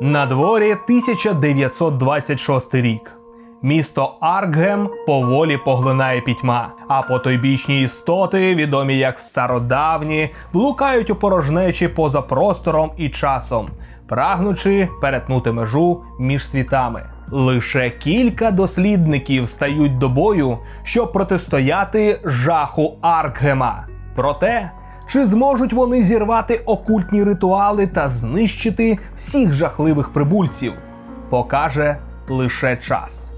На дворі 1926 рік. Місто Аркгем поволі поглинає пітьма, а потойбічні істоти, відомі як стародавні, блукають у порожнечі поза простором і часом, прагнучи перетнути межу між світами. Лише кілька дослідників стають до бою, щоб протистояти жаху Аркгема. Проте, чи зможуть вони зірвати окультні ритуали та знищити всіх жахливих прибульців, покаже лише час.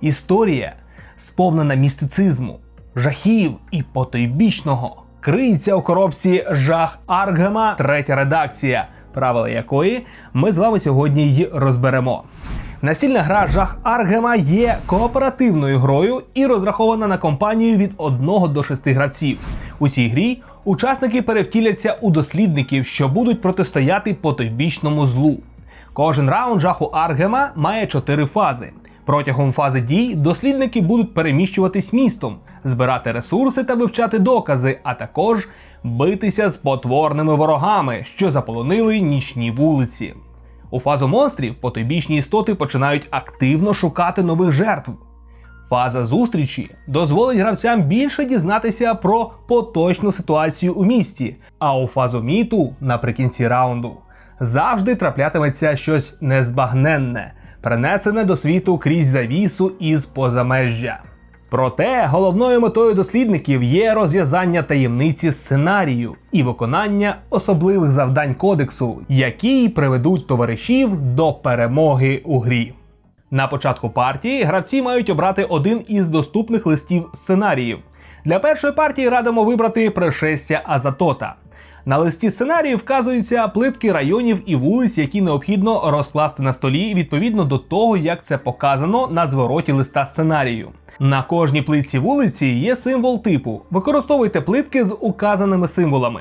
Історія, сповнена містицизму, жахів і потойбічного, криється у коробці Жах Аркгема, третя редакція, правила якої ми з вами сьогодні й розберемо. Настільна гра Жах Аркгема є кооперативною грою і розрахована на компанію від 1 до 6 гравців. У цій грі учасники перевтіляться у дослідників, що будуть протистояти потойбічному злу. Кожен раунд жаху Аргема має чотири фази. Протягом фази дій дослідники будуть переміщуватись містом, збирати ресурси та вивчати докази, а також битися з потворними ворогами, що заполонили нічні вулиці. У фазу монстрів потойбічні істоти починають активно шукати нових жертв. Фаза зустрічі дозволить гравцям більше дізнатися про поточну ситуацію у місті. А у фазу міту наприкінці раунду завжди траплятиметься щось незбагненне, принесене до світу крізь завісу із позамежжя. Проте головною метою дослідників є розв'язання таємниці сценарію і виконання особливих завдань кодексу, які приведуть товаришів до перемоги у грі. На початку партії гравці мають обрати один із доступних листів сценаріїв. Для першої партії радимо вибрати пришестя Азатота. На листі сценарію вказуються плитки районів і вулиць, які необхідно розкласти на столі відповідно до того, як це показано на звороті листа сценарію. На кожній плитці вулиці є символ типу. Використовуйте плитки з указаними символами.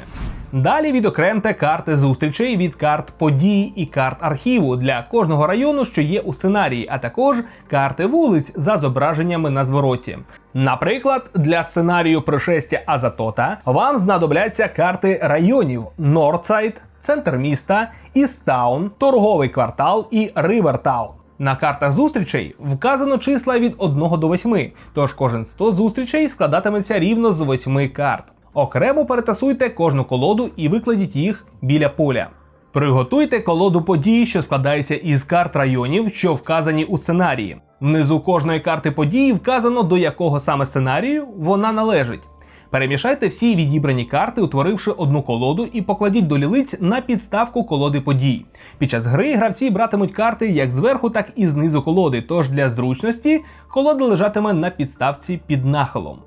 Далі відокремте карти зустрічей від карт подій і карт архіву для кожного району, що є у сценарії, а також карти вулиць за зображеннями на звороті. Наприклад, для сценарію пришестя Азатота вам знадобляться карти районів Нордсайд, центр міста, Істаун, торговий квартал і Ривертаун. На картах зустрічей вказано числа від 1 до 8, тож кожен 100 зустрічей складатиметься рівно з 8 карт. Окремо перетасуйте кожну колоду і викладіть їх біля поля. Приготуйте колоду подій, що складається із карт районів, що вказані у сценарії. Внизу кожної карти події вказано, до якого саме сценарію вона належить. Перемішайте всі відібрані карти, утворивши одну колоду, і покладіть до лілиць на підставку колоди подій. Під час гри гравці братимуть карти як зверху, так і знизу колоди. Тож для зручності колода лежатиме на підставці під нахилом.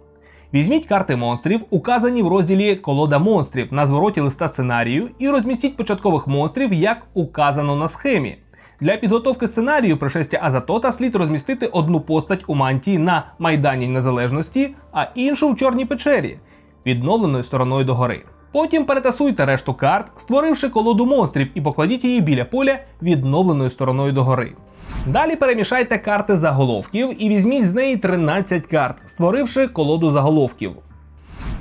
Візьміть карти монстрів, указані в розділі Колода монстрів на звороті листа сценарію, і розмістіть початкових монстрів, як указано на схемі. Для підготовки сценарію пришестя Азатота слід розмістити одну постать у мантії на Майдані Незалежності, а іншу в Чорній печері, відновленою стороною догори. Потім перетасуйте решту карт, створивши колоду монстрів, і покладіть її біля поля відновленою стороною догори. Далі перемішайте карти заголовків і візьміть з неї 13 карт, створивши колоду заголовків.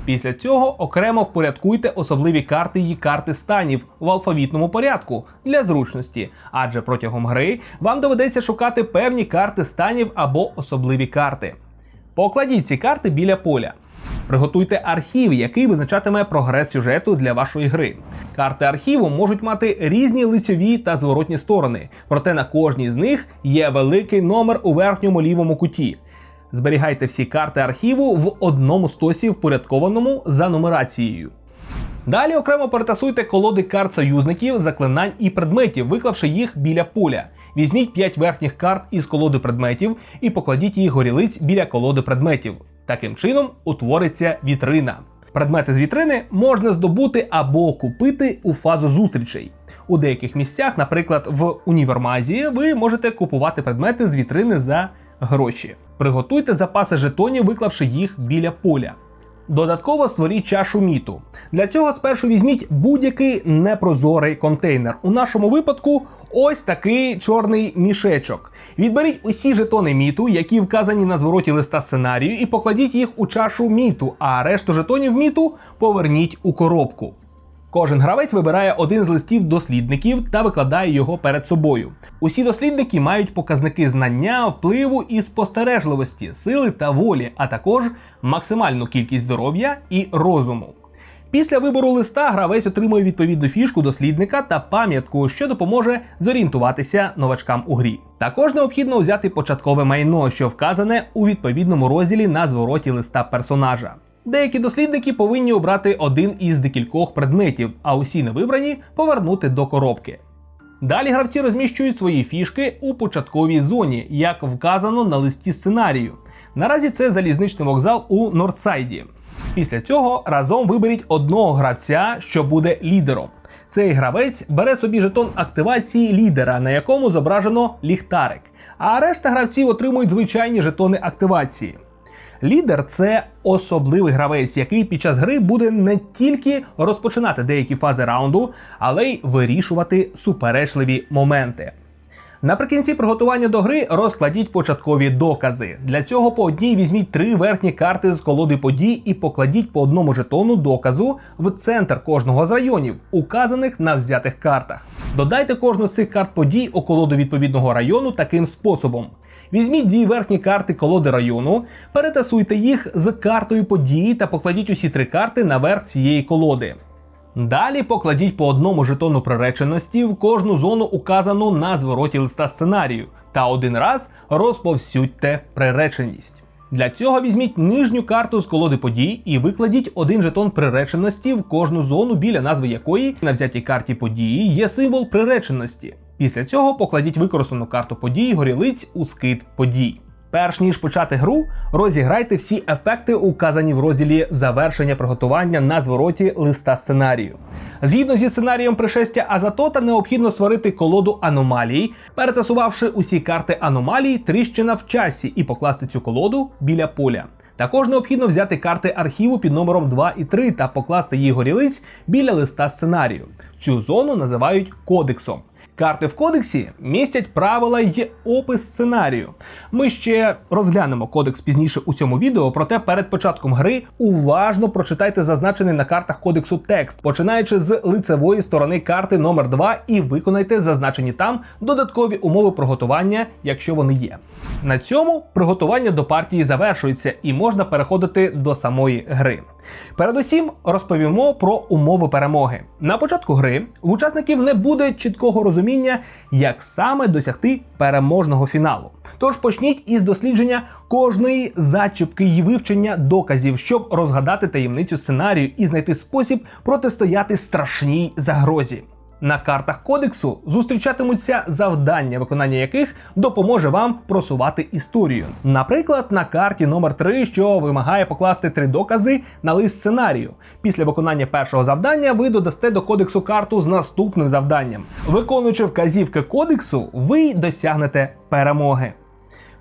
Після цього окремо впорядкуйте особливі карти і карти станів в алфавітному порядку для зручності, адже протягом гри вам доведеться шукати певні карти станів або особливі карти. Покладіть ці карти біля поля. Приготуйте архів, який визначатиме прогрес сюжету для вашої гри. Карти архіву можуть мати різні лицьові та зворотні сторони, проте на кожній з них є великий номер у верхньому лівому куті. Зберігайте всі карти архіву в одному стосі впорядкованому за нумерацією. Далі окремо перетасуйте колоди карт союзників, заклинань і предметів, виклавши їх біля поля. Візьміть 5 верхніх карт із колоди предметів і покладіть їх горілиць біля колоди предметів. Таким чином утвориться вітрина. Предмети з вітрини можна здобути або купити у фазу зустрічей. У деяких місцях, наприклад, в універмазі, ви можете купувати предмети з вітрини за гроші. Приготуйте запаси жетонів, виклавши їх біля поля. Додатково створіть чашу міту. Для цього спершу візьміть будь-який непрозорий контейнер. У нашому випадку ось такий чорний мішечок. Відберіть усі жетони міту, які вказані на звороті листа сценарію, і покладіть їх у чашу міту, а решту жетонів міту поверніть у коробку. Кожен гравець вибирає один з листів дослідників та викладає його перед собою. Усі дослідники мають показники знання, впливу і спостережливості, сили та волі, а також максимальну кількість здоров'я і розуму. Після вибору листа гравець отримує відповідну фішку дослідника та пам'ятку, що допоможе зорієнтуватися новачкам у грі. Також необхідно взяти початкове майно, що вказане у відповідному розділі на звороті листа персонажа. Деякі дослідники повинні обрати один із декількох предметів, а усі невибрані повернути до коробки. Далі гравці розміщують свої фішки у початковій зоні, як вказано на листі сценарію. Наразі це залізничний вокзал у Нордсайді. Після цього разом виберіть одного гравця, що буде лідером. Цей гравець бере собі жетон активації лідера, на якому зображено ліхтарик, а решта гравців отримують звичайні жетони активації. Лідер це особливий гравець, який під час гри буде не тільки розпочинати деякі фази раунду, але й вирішувати суперечливі моменти. Наприкінці приготування до гри розкладіть початкові докази. Для цього по одній візьміть три верхні карти з колоди подій і покладіть по одному жетону доказу в центр кожного з районів, указаних на взятих картах. Додайте кожну з цих карт подій у колоду відповідного району таким способом. Візьміть дві верхні карти колоди району, перетасуйте їх з картою події та покладіть усі три карти наверх цієї колоди. Далі покладіть по одному жетону приреченості в кожну зону, указану на звороті листа сценарію, та один раз розповсюдьте приреченість. Для цього візьміть нижню карту з колоди подій і викладіть один жетон приреченості в кожну зону, біля назви якої на взятій карті події є символ приреченості. Після цього покладіть використану карту подій горілиць у скид подій. Перш ніж почати гру, розіграйте всі ефекти, указані в розділі завершення приготування на звороті листа сценарію. Згідно зі сценарієм пришестя Азатота, необхідно створити колоду аномалій, перетасувавши усі карти аномалій тріщина в часі і покласти цю колоду біля поля. Також необхідно взяти карти архіву під номером 2 і 3 та покласти їх горілиць біля листа сценарію. Цю зону називають кодексом. Карти в кодексі містять правила й опис сценарію. Ми ще розглянемо кодекс пізніше у цьому відео, проте перед початком гри уважно прочитайте зазначений на картах кодексу текст, починаючи з лицевої сторони карти номер 2 і виконайте зазначені там додаткові умови приготування, якщо вони є. На цьому приготування до партії завершується і можна переходити до самої гри. Передусім розповімо про умови перемоги. На початку гри в учасників не буде чіткого розуміння, як саме досягти переможного фіналу. Тож почніть із дослідження кожної зачіпки і вивчення доказів, щоб розгадати таємницю сценарію і знайти спосіб протистояти страшній загрозі. На картах кодексу зустрічатимуться завдання, виконання яких допоможе вам просувати історію. Наприклад, на карті номер 3 що вимагає покласти три докази на лист сценарію. Після виконання першого завдання ви додасте до кодексу карту з наступним завданням. Виконуючи вказівки кодексу, ви досягнете перемоги.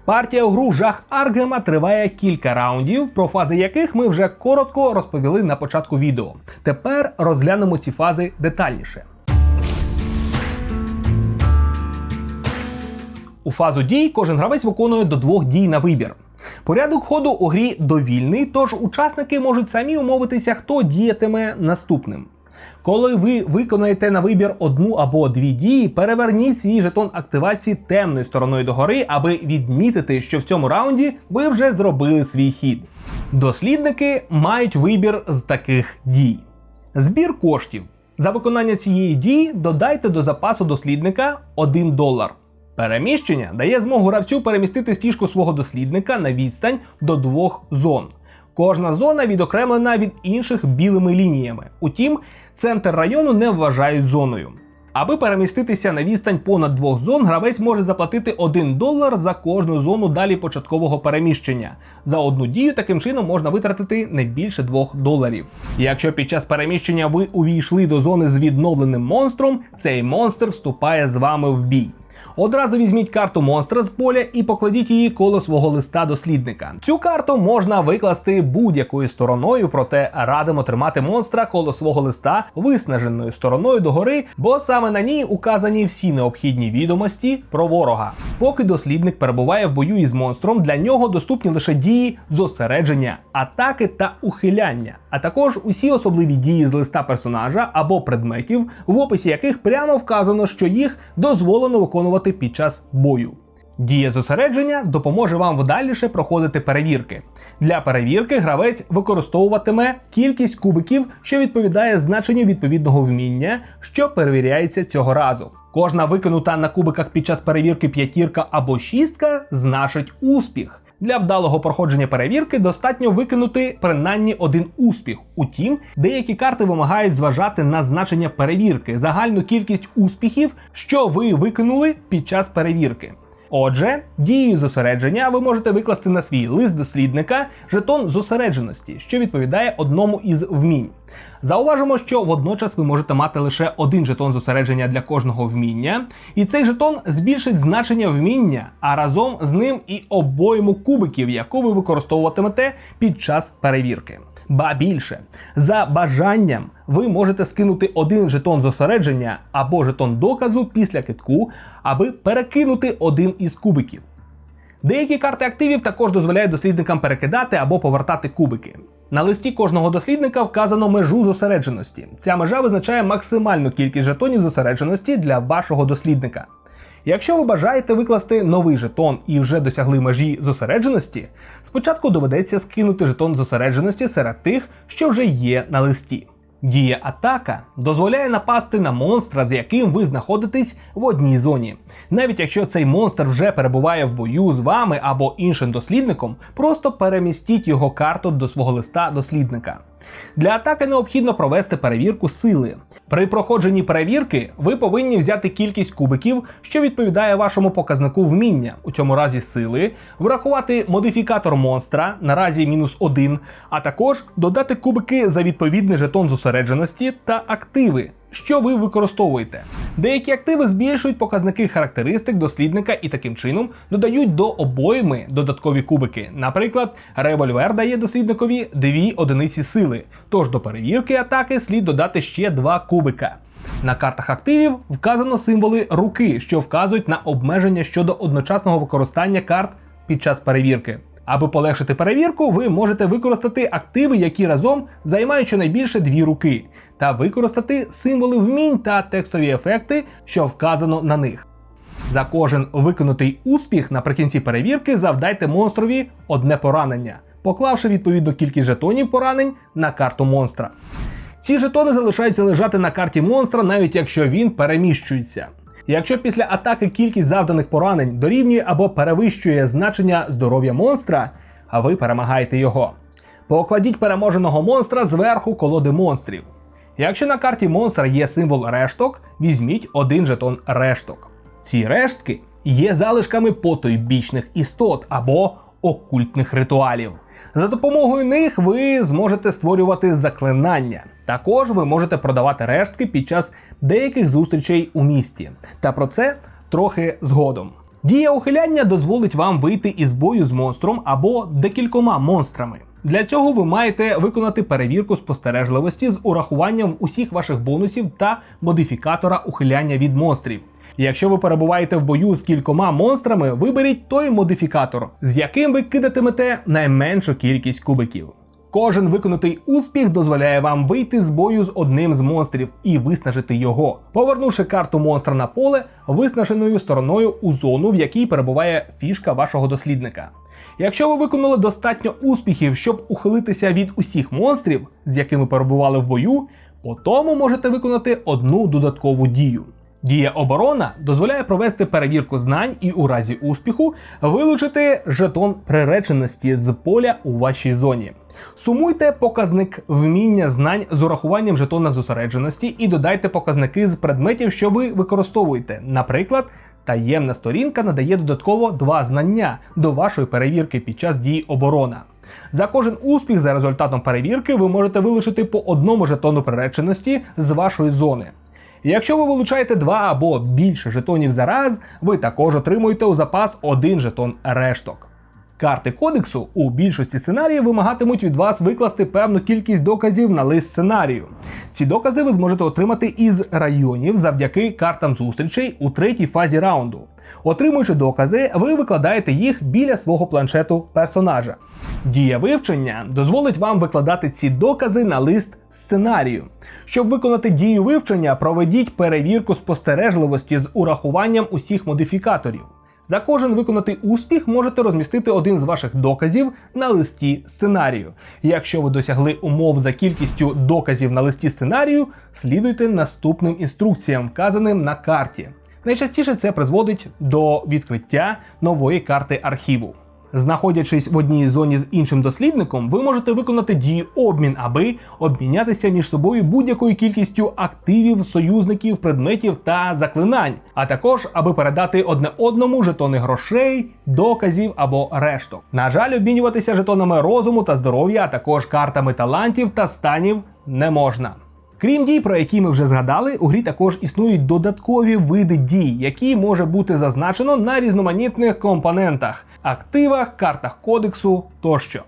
Партія у гру жах Аргема триває кілька раундів, про фази яких ми вже коротко розповіли на початку відео. Тепер розглянемо ці фази детальніше. У фазу дій кожен гравець виконує до двох дій на вибір. Порядок ходу у грі довільний, тож учасники можуть самі умовитися, хто діятиме наступним. Коли ви виконаєте на вибір одну або дві дії, переверніть свій жетон активації темною стороною догори, аби відмітити, що в цьому раунді ви вже зробили свій хід. Дослідники мають вибір з таких дій: збір коштів. За виконання цієї дії додайте до запасу дослідника 1 долар. Переміщення дає змогу гравцю перемістити фішку свого дослідника на відстань до двох зон. Кожна зона відокремлена від інших білими лініями. Утім, центр району не вважають зоною. Аби переміститися на відстань понад двох зон, гравець може заплатити 1 долар за кожну зону далі початкового переміщення. За одну дію таким чином можна витратити не більше 2 доларів. Якщо під час переміщення ви увійшли до зони з відновленим монстром, цей монстр вступає з вами в бій. Одразу візьміть карту монстра з поля і покладіть її коло свого листа дослідника. Цю карту можна викласти будь-якою стороною, проте радимо тримати монстра коло свого листа виснаженою стороною догори, бо саме на ній указані всі необхідні відомості про ворога. Поки дослідник перебуває в бою із монстром, для нього доступні лише дії зосередження, атаки та ухиляння, а також усі особливі дії з листа персонажа або предметів, в описі яких прямо вказано, що їх дозволено виконувати під час бою. Дія зосередження допоможе вам вдаліше проходити перевірки. Для перевірки гравець використовуватиме кількість кубиків, що відповідає значенню відповідного вміння, що перевіряється цього разу. Кожна викинута на кубиках під час перевірки п'ятірка або шістка значить успіх. Для вдалого проходження перевірки достатньо викинути принаймні один успіх. Утім, деякі карти вимагають зважати на значення перевірки, загальну кількість успіхів, що ви викинули під час перевірки. Отже, дією зосередження ви можете викласти на свій лист дослідника жетон зосередженості, що відповідає одному із вмінь. Зауважимо, що водночас ви можете мати лише один жетон зосередження для кожного вміння, і цей жетон збільшить значення вміння, а разом з ним і обойму кубиків, яку ви використовуватимете під час перевірки. Ба більше, за бажанням ви можете скинути один жетон зосередження або жетон доказу після китку, аби перекинути один із кубиків. Деякі карти активів також дозволяють дослідникам перекидати або повертати кубики. На листі кожного дослідника вказано межу зосередженості. Ця межа визначає максимальну кількість жетонів зосередженості для вашого дослідника. Якщо ви бажаєте викласти новий жетон і вже досягли межі зосередженості, спочатку доведеться скинути жетон зосередженості серед тих, що вже є на листі. Дія атака дозволяє напасти на монстра, з яким ви знаходитесь в одній зоні. Навіть якщо цей монстр вже перебуває в бою з вами або іншим дослідником, просто перемістіть його карту до свого листа дослідника. Для атаки необхідно провести перевірку сили. При проходженні перевірки ви повинні взяти кількість кубиків, що відповідає вашому показнику вміння, у цьому разі сили, врахувати модифікатор монстра, наразі мінус 1, а також додати кубики за відповідний жетон зосередженості та активи. Що ви використовуєте? Деякі активи збільшують показники характеристик дослідника і таким чином додають до обойми додаткові кубики. Наприклад, револьвер дає дослідникові дві одиниці сили, тож до перевірки атаки слід додати ще два кубика. На картах активів вказано символи руки, що вказують на обмеження щодо одночасного використання карт під час перевірки. Аби полегшити перевірку, ви можете використати активи, які разом займають щонайбільше дві руки, та використати символи вмінь та текстові ефекти, що вказано на них. За кожен виконутий успіх наприкінці перевірки завдайте монстрові одне поранення, поклавши відповідну кількість жетонів поранень на карту монстра. Ці жетони залишаються лежати на карті монстра, навіть якщо він переміщується. Якщо після атаки кількість завданих поранень дорівнює або перевищує значення здоров'я монстра, а ви перемагаєте його. Покладіть переможеного монстра зверху колоди монстрів. Якщо на карті монстра є символ решток, візьміть один жетон решток. Ці рештки є залишками потойбічних істот або окультних ритуалів. За допомогою них ви зможете створювати заклинання. Також ви можете продавати рештки під час деяких зустрічей у місті. Та про це трохи згодом. Дія ухиляння дозволить вам вийти із бою з монстром або декількома монстрами. Для цього ви маєте виконати перевірку спостережливості з урахуванням усіх ваших бонусів та модифікатора ухиляння від монстрів. Якщо ви перебуваєте в бою з кількома монстрами, виберіть той модифікатор, з яким ви кидатимете найменшу кількість кубиків. Кожен виконатий успіх дозволяє вам вийти з бою з одним з монстрів і виснажити його, повернувши карту монстра на поле виснаженою стороною у зону, в якій перебуває фішка вашого дослідника. Якщо ви виконали достатньо успіхів, щоб ухилитися від усіх монстрів, з якими перебували в бою, по тому можете виконати одну додаткову дію. Дія оборона дозволяє провести перевірку знань і у разі успіху вилучити жетон приреченості з поля у вашій зоні. Сумуйте показник вміння знань з урахуванням жетона зосередженості і додайте показники з предметів, що ви використовуєте. Наприклад, таємна сторінка надає додатково два знання до вашої перевірки під час дії оборона. За кожен успіх за результатом перевірки ви можете вилучити по одному жетону приреченості з вашої зони. Якщо ви вилучаєте два або більше жетонів за раз, ви також отримуєте у запас один жетон решток. Карти кодексу у більшості сценаріїв вимагатимуть від вас викласти певну кількість доказів на лист сценарію. Ці докази ви зможете отримати із районів завдяки картам зустрічей у третій фазі раунду. Отримуючи докази, ви викладаєте їх біля свого планшету персонажа. Дія вивчення дозволить вам викладати ці докази на лист сценарію. Щоб виконати дію вивчення, проведіть перевірку спостережливості з урахуванням усіх модифікаторів. За кожен виконатий успіх можете розмістити один з ваших доказів на листі сценарію. Якщо ви досягли умов за кількістю доказів на листі сценарію, слідуйте наступним інструкціям, вказаним на карті. Найчастіше це призводить до відкриття нової карти архіву. Знаходячись в одній зоні з іншим дослідником, ви можете виконати дію обмін, аби обмінятися між собою будь-якою кількістю активів, союзників, предметів та заклинань, а також аби передати одне одному жетони грошей, доказів або решток. На жаль, обмінюватися жетонами розуму та здоров'я, а також картами талантів та станів не можна. Крім дій, про які ми вже згадали, у грі також існують додаткові види дій, які може бути зазначено на різноманітних компонентах, активах, картах кодексу тощо.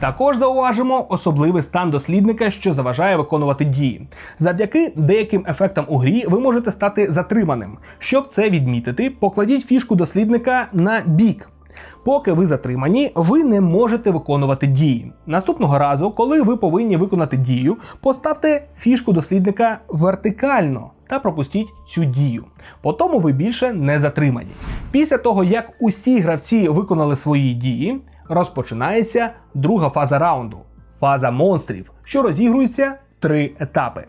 Також зауважимо особливий стан дослідника, що заважає виконувати дії. Завдяки деяким ефектам у грі ви можете стати затриманим. Щоб це відмітити, покладіть фішку дослідника на бік. Поки ви затримані, ви не можете виконувати дії. Наступного разу, коли ви повинні виконати дію, поставте фішку дослідника вертикально та пропустіть цю дію. По тому ви більше не затримані. Після того, як усі гравці виконали свої дії, розпочинається друга фаза раунду фаза монстрів, що розігрується в три етапи.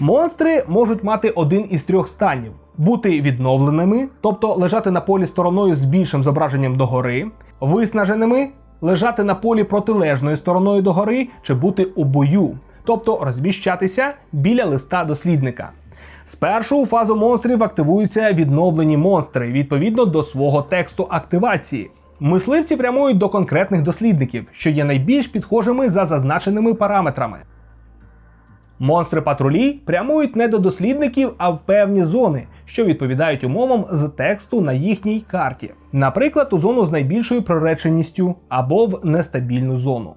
Монстри можуть мати один із трьох станів: бути відновленими, тобто лежати на полі стороною з більшим зображенням догори, виснаженими, лежати на полі протилежною стороною догори, чи бути у бою, тобто розміщатися біля листа дослідника. Спершу у фазу монстрів активуються відновлені монстри відповідно до свого тексту активації. Мисливці прямують до конкретних дослідників, що є найбільш підхожими за зазначеними параметрами. Монстри патрулі прямують не до дослідників, а в певні зони, що відповідають умовам з тексту на їхній карті, наприклад, у зону з найбільшою прореченістю або в нестабільну зону.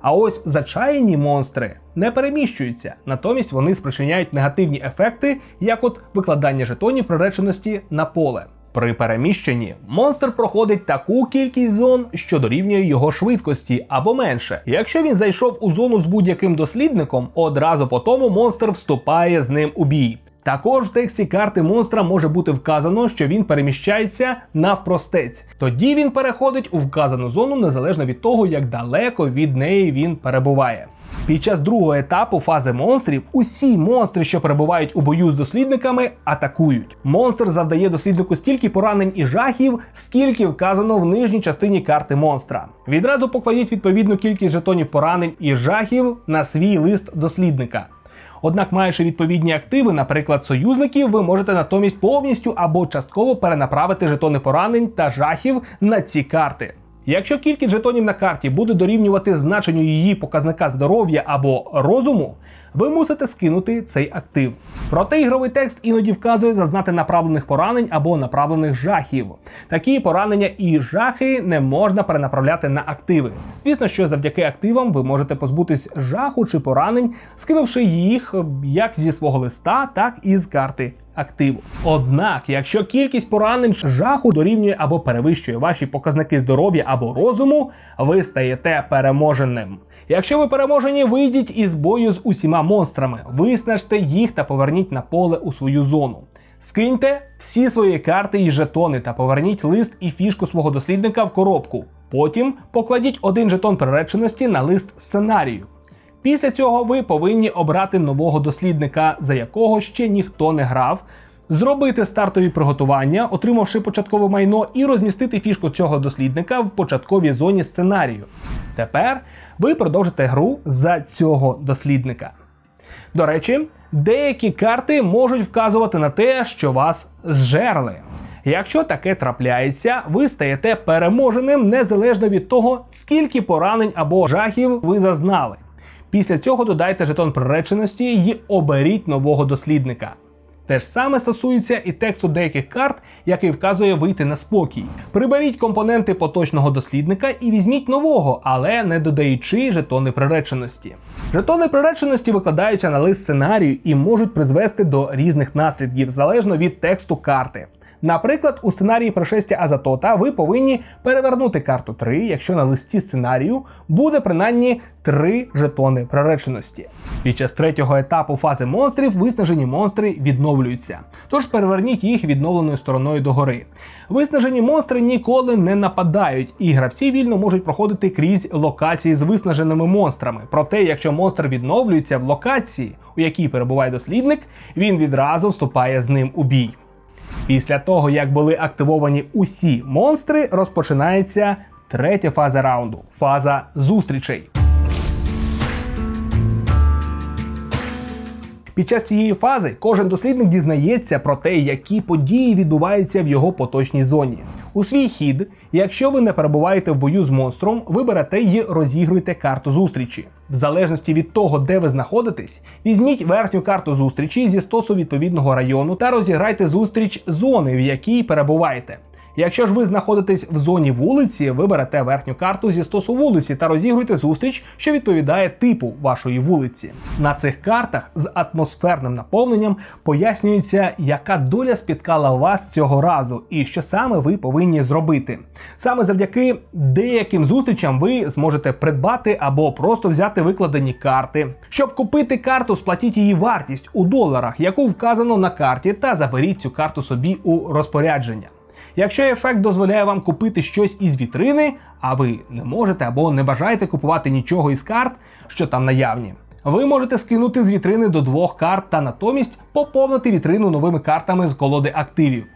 А ось зачаяні монстри не переміщуються, натомість вони спричиняють негативні ефекти, як от викладання жетонів приреченості на поле. При переміщенні монстр проходить таку кількість зон, що дорівнює його швидкості або менше. Якщо він зайшов у зону з будь-яким дослідником, одразу по тому монстр вступає з ним у бій. Також в тексті карти монстра може бути вказано, що він переміщається навпростець. Тоді він переходить у вказану зону незалежно від того, як далеко від неї він перебуває. Під час другого етапу фази монстрів усі монстри, що перебувають у бою з дослідниками, атакують. Монстр завдає досліднику стільки поранень і жахів, скільки вказано в нижній частині карти монстра. Відразу покладіть відповідну кількість жетонів поранень і жахів на свій лист дослідника. Однак, маючи відповідні активи, наприклад, союзників, ви можете натомість повністю або частково перенаправити жетони поранень та жахів на ці карти. Якщо кількість жетонів на карті буде дорівнювати значенню її показника здоров'я або розуму, ви мусите скинути цей актив. Проте ігровий текст іноді вказує зазнати направлених поранень або направлених жахів. Такі поранення і жахи не можна перенаправляти на активи. Звісно, що завдяки активам ви можете позбутись жаху чи поранень, скинувши їх як зі свого листа, так і з карти активу. Однак, якщо кількість поранень жаху дорівнює або перевищує ваші показники здоров'я або розуму, ви стаєте переможеним. Якщо ви переможені, вийдіть із бою з усіма монстрами, виснажте їх та поверніть на поле у свою зону. Скиньте всі свої карти і жетони та поверніть лист і фішку свого дослідника в коробку. Потім покладіть один жетон приреченості на лист сценарію. Після цього ви повинні обрати нового дослідника, за якого ще ніхто не грав, зробити стартові приготування, отримавши початкове майно, і розмістити фішку цього дослідника в початковій зоні сценарію. Тепер ви продовжите гру за цього дослідника. До речі, деякі карти можуть вказувати на те, що вас зжерли. Якщо таке трапляється, ви стаєте переможеним незалежно від того, скільки поранень або жахів ви зазнали. Після цього додайте жетон приреченості і оберіть нового дослідника. Те ж саме стосується і тексту деяких карт, який вказує вийти на спокій. Приберіть компоненти поточного дослідника і візьміть нового, але не додаючи жетони приреченості. Жетони приреченості викладаються на лист сценарію і можуть призвести до різних наслідків залежно від тексту карти. Наприклад, у сценарії пришестя Азатота ви повинні перевернути карту 3, якщо на листі сценарію буде принаймні 3 жетони приреченості. Під час третього етапу фази монстрів виснажені монстри відновлюються, тож переверніть їх відновленою стороною догори. Виснажені монстри ніколи не нападають, і гравці вільно можуть проходити крізь локації з виснаженими монстрами. Проте, якщо монстр відновлюється в локації, у якій перебуває дослідник, він відразу вступає з ним у бій. Після того, як були активовані усі монстри, розпочинається третя фаза раунду фаза зустрічей. Під час цієї фази кожен дослідник дізнається про те, які події відбуваються в його поточній зоні. У свій хід, якщо ви не перебуваєте в бою з монстром, ви берете і розігруєте карту зустрічі. В залежності від того, де ви знаходитесь, візьміть верхню карту зустрічі зі стосу відповідного району та розіграйте зустріч зони, в якій перебуваєте. Якщо ж ви знаходитесь в зоні вулиці, ви берете верхню карту зі стосу вулиці та розігруєте зустріч, що відповідає типу вашої вулиці. На цих картах з атмосферним наповненням пояснюється, яка доля спіткала вас цього разу, і що саме ви повинні зробити. Саме завдяки деяким зустрічам ви зможете придбати або просто взяти викладені карти. Щоб купити карту, сплатіть її вартість у доларах, яку вказано на карті, та заберіть цю карту собі у розпорядження. Якщо ефект дозволяє вам купити щось із вітрини, а ви не можете або не бажаєте купувати нічого із карт, що там наявні, ви можете скинути з вітрини до двох карт та натомість поповнити вітрину новими картами з колоди активів.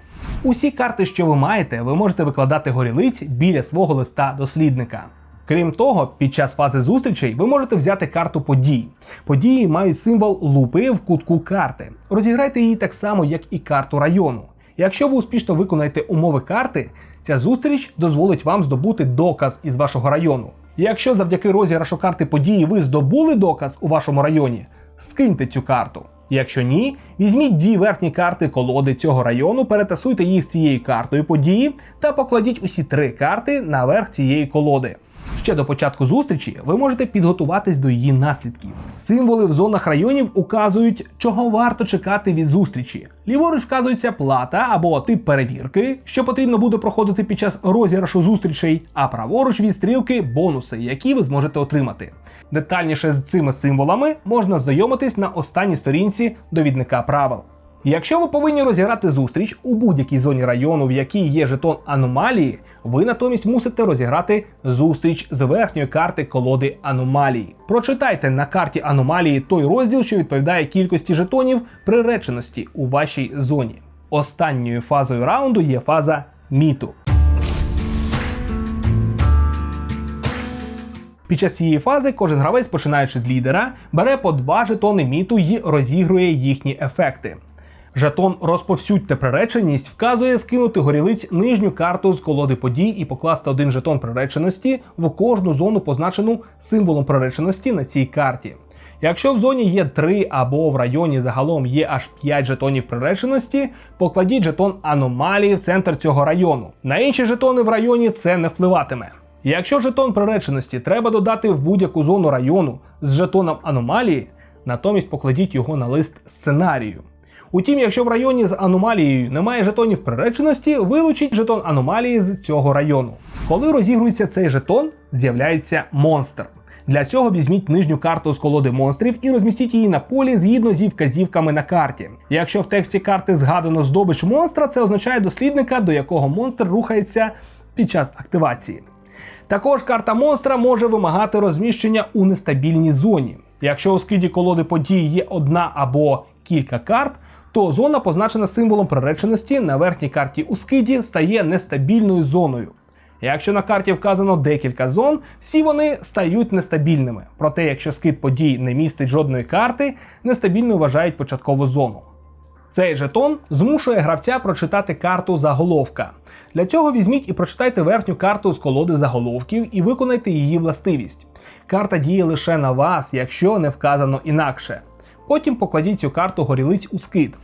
Усі карти, що ви маєте, ви можете викладати горілиць біля свого листа дослідника. Крім того, під час фази зустрічей ви можете взяти карту подій. Події мають символ лупи в кутку карти. Розіграйте її так само, як і карту району. Якщо ви успішно виконаєте умови карти, ця зустріч дозволить вам здобути доказ із вашого району. Якщо завдяки розіграшу карти події ви здобули доказ у вашому районі, скиньте цю карту. Якщо ні, візьміть дві верхні карти колоди цього району, перетасуйте їх з цією картою події та покладіть усі три карти наверх цієї колоди. Ще до початку зустрічі ви можете підготуватись до її наслідків. Символи в зонах районів указують, чого варто чекати від зустрічі. Ліворуч вказується плата або тип перевірки, що потрібно буде проходити під час розіграшу зустрічей, а праворуч від стрілки бонуси, які ви зможете отримати. Детальніше з цими символами можна знайомитись на останній сторінці довідника правил. Якщо ви повинні розіграти зустріч у будь-якій зоні району, в якій є жетон аномалії, ви натомість мусите розіграти зустріч з верхньої карти колоди аномалії. Прочитайте на карті аномалії той розділ, що відповідає кількості жетонів приреченості у вашій зоні. Останньою фазою раунду є фаза міту. Під час цієї фази кожен гравець, починаючи з лідера, бере по два жетони міту і розігрує їхні ефекти. Жетон розповсюдьте приреченість вказує скинути горілиць нижню карту з колоди подій і покласти один жетон приреченості в кожну зону, позначену символом приреченості на цій карті. Якщо в зоні є 3 або в районі загалом є аж 5 жетонів приреченості, покладіть жетон аномалії в центр цього району. На інші жетони в районі це не впливатиме. Якщо жетон приреченості треба додати в будь-яку зону району з жетоном аномалії, натомість покладіть його на лист сценарію. Утім, якщо в районі з аномалією немає жетонів приреченості, вилучіть жетон аномалії з цього району. Коли розігрується цей жетон, з'являється монстр. Для цього візьміть нижню карту з колоди монстрів і розмістіть її на полі згідно зі вказівками на карті. Якщо в тексті карти згадано здобич монстра, це означає дослідника, до якого монстр рухається під час активації. Також карта монстра може вимагати розміщення у нестабільній зоні. Якщо у скиді колоди подій є одна або кілька карт, то зона, позначена символом приреченості на верхній карті у скиді, стає нестабільною зоною. Якщо на карті вказано декілька зон, всі вони стають нестабільними. Проте, якщо скид подій не містить жодної карти, нестабільною вважають початкову зону. Цей жетон змушує гравця прочитати карту заголовка. Для цього візьміть і прочитайте верхню карту з колоди заголовків і виконайте її властивість. Карта діє лише на вас, якщо не вказано інакше. Потім покладіть цю карту горілиць у скид.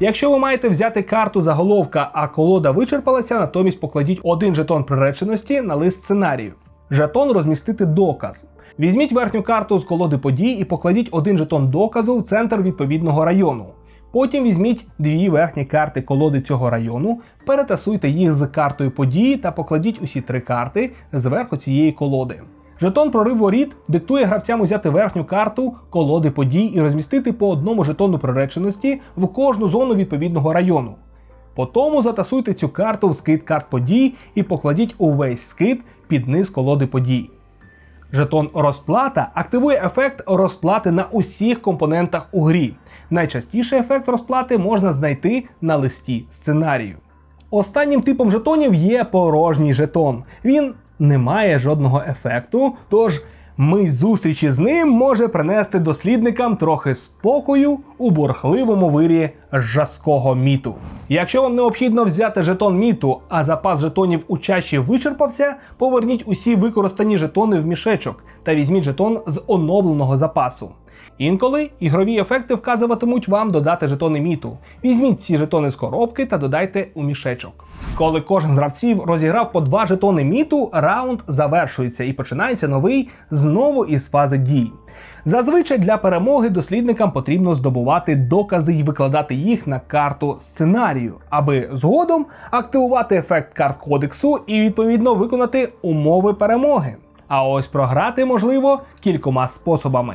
Якщо ви маєте взяти карту заголовка, а колода вичерпалася, натомість покладіть один жетон приреченості на лист сценарію. Жетон розмістити доказ. Візьміть верхню карту з колоди подій і покладіть один жетон доказу в центр відповідного району. Потім візьміть дві верхні карти колоди цього району, перетасуйте їх з картою події та покладіть усі три карти зверху цієї колоди. Жетон прорив воріт диктує гравцям узяти верхню карту колоди подій і розмістити по одному жетону приреченості в кожну зону відповідного району. Потому затасуйте цю карту в скид карт подій і покладіть увесь скид під низ колоди подій. Жетон розплата активує ефект розплати на усіх компонентах у грі. Найчастіше ефект розплати можна знайти на листі сценарію. Останнім типом жетонів є порожній жетон. Він не має жодного ефекту, тож мить зустрічі з ним може принести дослідникам трохи спокою у бурхливому вирі жаского міту. Якщо вам необхідно взяти жетон міту, а запас жетонів у чаші вичерпався, поверніть усі використані жетони в мішечок та візьміть жетон з оновленого запасу. Інколи ігрові ефекти вказуватимуть вам додати жетони міту. Візьміть ці жетони з коробки та додайте у мішечок. Коли кожен з гравців розіграв по два жетони міту, раунд завершується і починається новий знову із фази дій. Зазвичай для перемоги дослідникам потрібно здобувати докази і викладати їх на карту сценарію, аби згодом активувати ефект карт кодексу і відповідно виконати умови перемоги. А ось програти можливо кількома способами.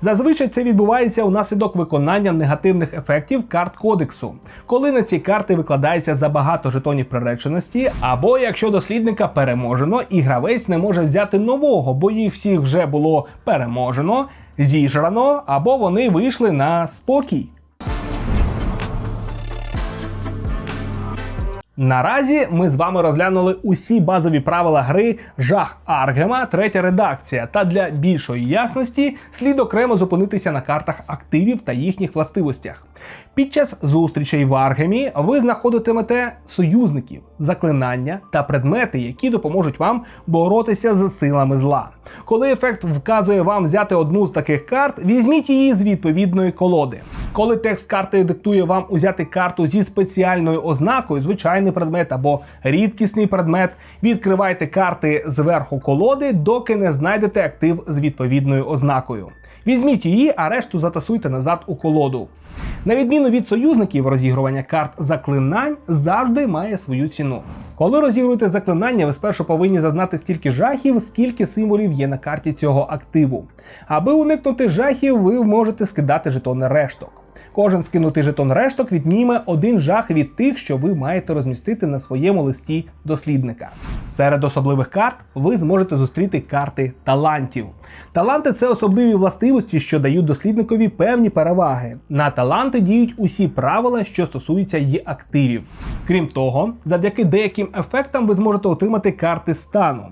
Зазвичай це відбувається унаслідок виконання негативних ефектів карт кодексу, коли на ці карти викладається забагато жетонів приреченості, або якщо дослідника переможено і гравець не може взяти нового, бо їх всіх вже було переможено, зіжрано, або вони вийшли на спокій. Наразі ми з вами розглянули усі базові правила гри Жах Аргема, третя редакція. Та для більшої ясності слід окремо зупинитися на картах активів та їхніх властивостях. Під час зустрічей в Аргемі ви знаходитимете союзників, заклинання та предмети, які допоможуть вам боротися з силами зла. Коли ефект вказує вам взяти одну з таких карт, візьміть її з відповідної колоди. Коли текст карти диктує вам узяти карту зі спеціальною ознакою, звичайний предмет або рідкісний предмет, відкривайте карти зверху колоди, доки не знайдете актив з відповідною ознакою. Візьміть її, а решту затасуйте назад у колоду. На відміну від союзників, розігрування карт заклинань завжди має свою ціну. Коли розігруєте заклинання, ви спершу повинні зазнати стільки жахів, скільки символів є на карті цього активу. Аби уникнути жахів, ви можете скидати жетони решток. Кожен скинутий жетон решток відніме один жах від тих, що ви маєте розмістити на своєму листі дослідника. Серед особливих карт ви зможете зустріти карти талантів. Таланти це особливі властивості, що дають дослідникові певні переваги. На таланти діють усі правила, що стосуються її активів. Крім того, завдяки деяким ефектам ви зможете отримати карти стану.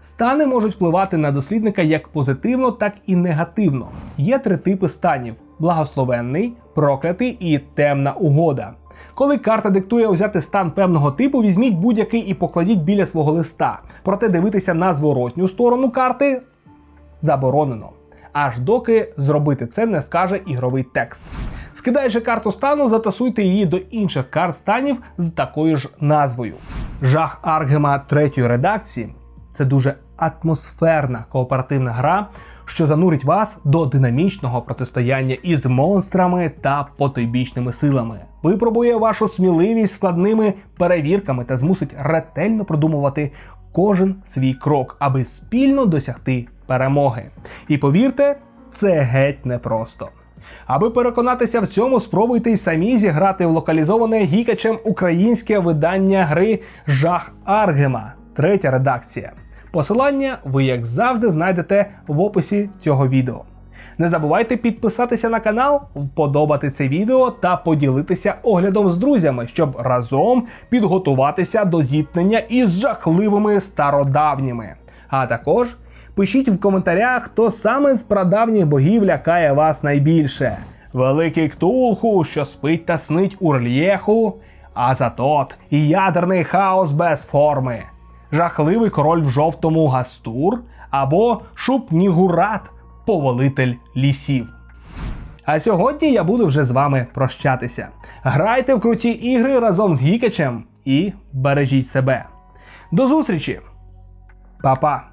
Стани можуть впливати на дослідника як позитивно, так і негативно. Є три типи станів: благословенний, проклятий і темна угода. Коли карта диктує взяти стан певного типу, візьміть будь-який і покладіть біля свого листа. Проте дивитися на зворотню сторону карти заборонено. Аж доки зробити це не вкаже ігровий текст. Скидаючи карту стану, затасуйте її до інших карт станів з такою ж назвою. Жах Аргема третьої редакції це дуже атмосферна кооперативна гра, що занурить вас до динамічного протистояння із монстрами та потойбічними силами. Випробує вашу сміливість складними перевірками та змусить ретельно продумувати кожен свій крок, аби спільно досягти перемоги. І повірте, це геть непросто. Аби переконатися в цьому, спробуйте й самі зіграти в локалізоване гікачем українське видання гри Жах Аргема, третя редакція. Посилання ви, як завжди, знайдете в описі цього відео. Не забувайте підписатися на канал, вподобати це відео та поділитися оглядом з друзями, щоб разом підготуватися до зіткнення із жахливими стародавніми. А також пишіть в коментарях, хто саме з прадавніх богів лякає вас найбільше: великий ктулху, що спить та снить у рельєху, Азатот і ядерний хаос без форми, жахливий король в жовтому Гастур або Шупнігурат, повелитель лісів. А сьогодні я буду вже з вами прощатися. Грайте в круті ігри разом з Гікачем і бережіть себе. До зустрічі! Па-па!